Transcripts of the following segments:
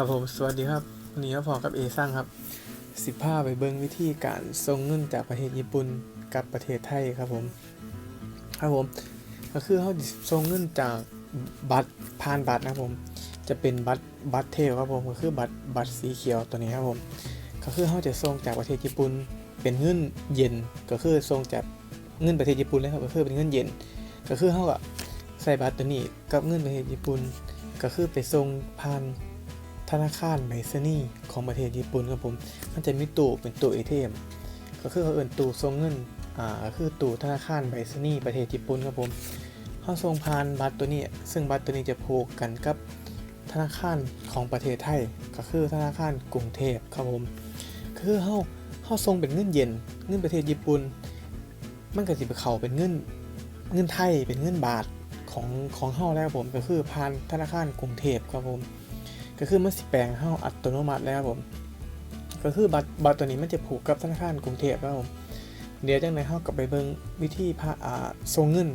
ครับผมสวัสดีครับวันนี้ก็พอกับเอซังครับสิบห้าไปเบิ้งวิธีการส่งเงินจากประเทศญี่ปุ่นกับประเทศไทยครับผมครับผมก็คือเขาส่งเงินจากบัตรผ่านบัตรนะครับผม จะเป็นบัตรบัตรเทลครับผมก็คือบัตรบัตรสีเขียวตัวนี้ครับผมก็คือเขาจะส่งจากประเทศญี่ปุ่นเป็นเงินเย็นก็คือส่งจากเงินประเทศญี่ปุ่นเลยครับก็คือเป็นเงินเย็น ก็คือเขาก็ใส่บัตรตัวนี้กับเงินประเทศญี่ปุ่นก็คือไปส่งผ่าน ธนาคารไมซนี่ของประเทศญี่ปุ่นครับผม มันจะมีตู้เป็นตู้ ATM ก็คือเขาเอิ้นตู้ส่งเงิน อ่าก็คือตู้ธนาคารไมซนี่ประเทศญี่ปุ่นครับผมเขาส่งผ่านบัตรตัวนี้ ซึ่งบัตรตัวนี้จะผูกกันกับธนาคารของประเทศไทย ก็คือธนาคารกรุงเทพครับผม คือเขาเขาส่งเป็นเงินเย็น เงินประเทศญี่ปุ่น มันก็สิไปเข้าเป็นเงิน เงินไทย เป็นเงินบาทของของเฮาแล้วครับผม ก็คือผ่านธนาคารกรุงเทพครับผม ก็คือมันสิแปลงเข้าอัตโนมัติแล้วครับผม ก็คือบัตรบัตรตัวนี้มันจะผูกกับธนาคารกรุงเทพครับผม เดี๋ยวจังไดเข้ากับไปเบิ่งวิธีพาอ่าส่งเงิน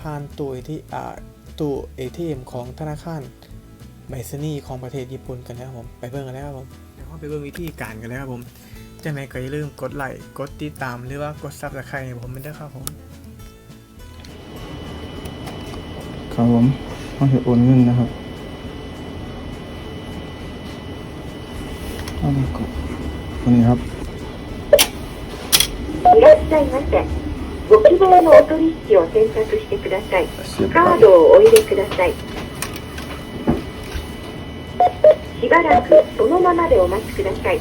ผ่านตู้ที่อ่าตู้เอทีเอ็มของธนาคารไมซนี่ของประเทศญี่ปุ่นกันนะครับผม ไปเบิ่งกันแล้วครับผมเดี๋ยวเข้าไปเบิ่งวิธีการกันแล้วครับผมจังไดก็อย่าลืมกดไลค์กดติดตามหรือว่ากดซับสไครต์ให้ผมไม่ได้วยครับผมครับผมต้องจะโอนเงินนะครับ あ、なんか、こ。いらっしゃいませ。ご希望のお取引を選択してください。カードをお入れください。しばらくそのままでお待ちください。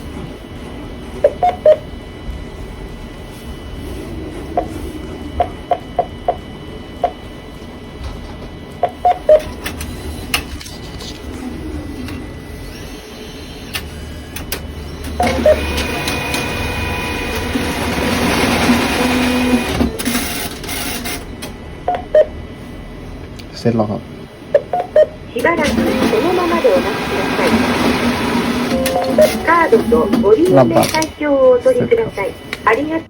セロハしばらくそのままでお待ちください。カードとボリューム明細表をお取りください。ありがとう。